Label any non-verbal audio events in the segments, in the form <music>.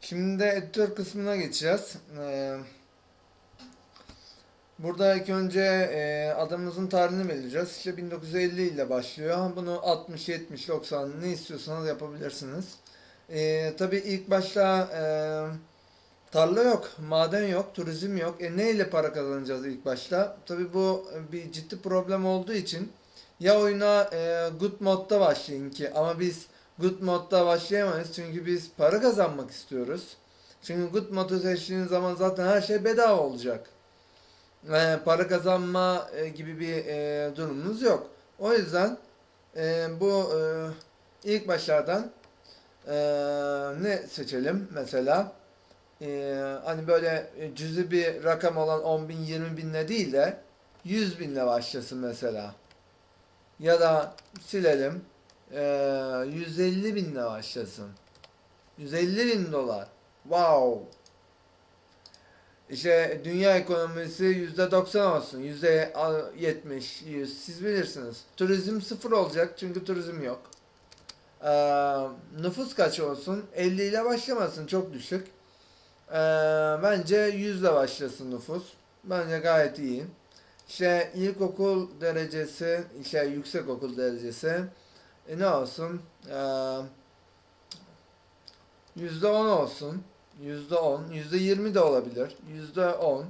Şimdi de editör kısmına geçeceğiz. Ee, burada ilk önce e, adamımızın tarihini belirleyeceğiz. İşte 1950 ile başlıyor. Bunu 60, 70, 90 ne istiyorsanız yapabilirsiniz. Ee, tabii ilk başta e, tarla yok, maden yok, turizm yok. E, ne ile para kazanacağız ilk başta? Tabii bu bir ciddi problem olduğu için ya oyuna e, good modda başlayın ki ama biz good modda başlayamayız çünkü biz para kazanmak istiyoruz. Çünkü good modu seçtiğiniz zaman zaten her şey bedava olacak. E, para kazanma e, gibi bir e, durumunuz yok. O yüzden e, bu e, ilk başlardan e, ne seçelim mesela? E, hani böyle cüzi bir rakam olan 10 bin 20 binle değil de 100 binle başlasın mesela. Ya da silelim. Ee, 150 binle başlasın. 150 bin dolar. Wow. İşte dünya ekonomisi %90 olsun. %70, 100 siz bilirsiniz. Turizm sıfır olacak çünkü turizm yok. Ee, nüfus kaç olsun? 50 ile başlamasın çok düşük. Ee, bence 100 ile başlasın nüfus. Bence gayet iyi. İşte ilkokul derecesi, işte yüksek okul derecesi e ne olsun? Ee, Yüzde on olsun. Yüzde on. Yüzde yirmi de olabilir. Yüzde on.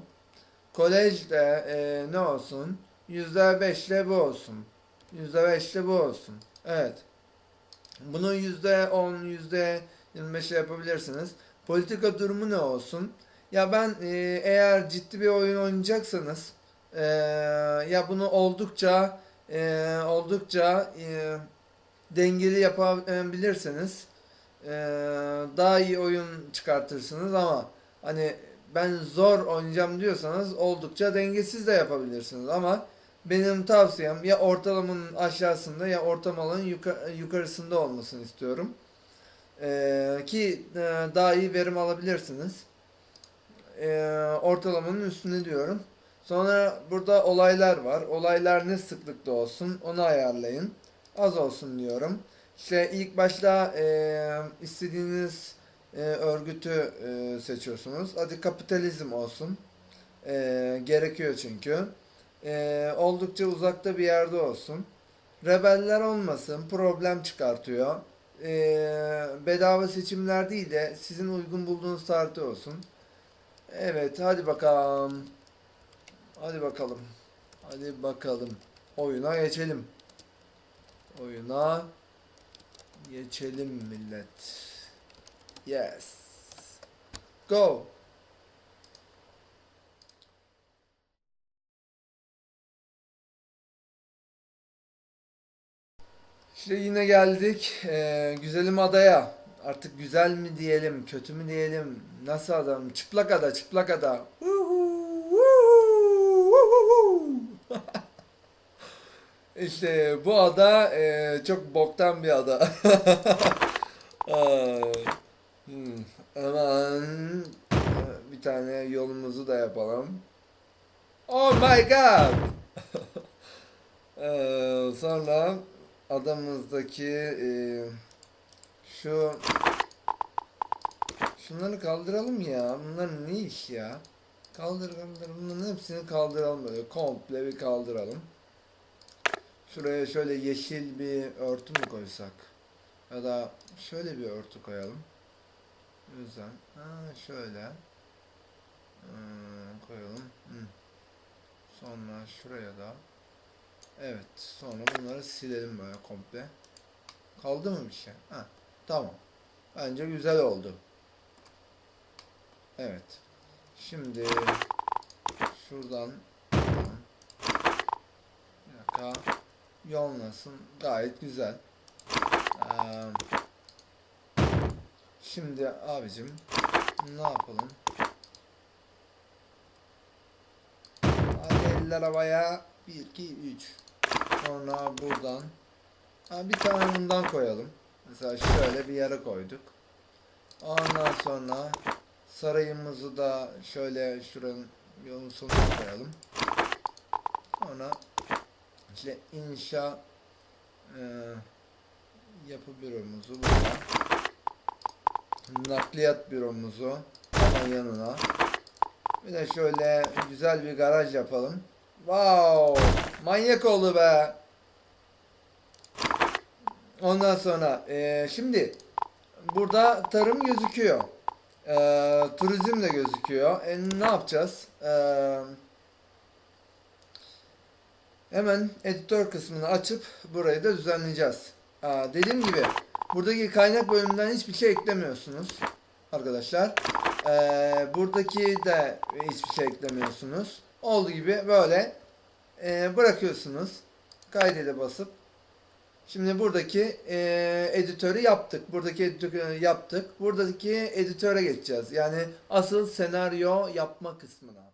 Kolejde e, ne olsun? Yüzde beşle bu olsun. Yüzde beşle bu olsun. Evet. Bunu yüzde on, yüzde yirmi beşle yapabilirsiniz. Politika durumu ne olsun? Ya ben e, eğer ciddi bir oyun oynayacaksanız ee, ya bunu oldukça e, oldukça e, dengeli yapabilirseniz e, daha iyi oyun çıkartırsınız ama hani ben zor oynayacağım diyorsanız oldukça dengesiz de yapabilirsiniz ama benim tavsiyem ya ortalamanın aşağısında ya ortalamanın yuka- yukarısında olmasını istiyorum. Ee, ki e, daha iyi verim alabilirsiniz. Ee, ortalamanın üstünde diyorum. Sonra burada olaylar var. Olaylar ne sıklıkta olsun onu ayarlayın. Az olsun diyorum. İşte ilk başta e, istediğiniz e, örgütü e, seçiyorsunuz. Hadi kapitalizm olsun. E, gerekiyor çünkü. E, oldukça uzakta bir yerde olsun. Rebeller olmasın. Problem çıkartıyor. E, bedava seçimler değil de sizin uygun bulduğunuz tarihte olsun. Evet hadi bakalım. Hadi bakalım. Hadi bakalım. Oyuna geçelim. Oyuna geçelim millet. Yes. Go. İşte yine geldik eee, güzelim adaya. Artık güzel mi diyelim, kötü mü diyelim, nasıl adam? Çıplak ada, çıplak ada. <laughs> İşte bu ada eee, çok boktan bir ada. <laughs> Hmm, Hemen e, bir tane yolumuzu da yapalım. Oh my god! Eee, <laughs> sonra adamızdaki eee, şu şunları kaldıralım ya. Bunlar ne iş ya? Kaldır kaldır. Bunların hepsini kaldıralım böyle. Komple bir kaldıralım. Şuraya şöyle yeşil bir örtü mü koysak? Ya da şöyle bir örtü koyalım. Yüzden ha şöyle Hmm, koyalım. Hmm. Sonra şuraya da evet sonra bunları silelim böyle komple. Kaldı mı bir şey? Ha tamam. Bence güzel oldu. Evet. Şimdi şuradan bir dakika yollasın. Gayet güzel. Ee, şimdi abicim ne yapalım? Hadi eller havaya. 1, 2, 3. Sonra buradan. Ha, bir tane bundan koyalım. Mesela şöyle bir yere koyduk. Ondan sonra sarayımızı da şöyle şuranın yolun sonuna koyalım. Sonra işte inşa e, yapı büromuzu burada. nakliyat büromuzu hemen yanına. Bir de şöyle güzel bir garaj yapalım. Wow! Manyak oldu be. Ondan sonra eee, şimdi burada tarım gözüküyor. Eee, turizm de gözüküyor. E, ne yapacağız? Eee, hemen editör kısmını açıp burayı da düzenleyeceğiz. Aa, dediğim gibi buradaki kaynak bölümünden hiçbir şey eklemiyorsunuz arkadaşlar. Eee, buradaki de hiçbir şey eklemiyorsunuz. Olduğu gibi böyle eee, bırakıyorsunuz. Kaydede basıp Şimdi buradaki eee, editörü yaptık. Buradaki editörü yaptık. Buradaki editöre geçeceğiz. Yani asıl senaryo yapma kısmına.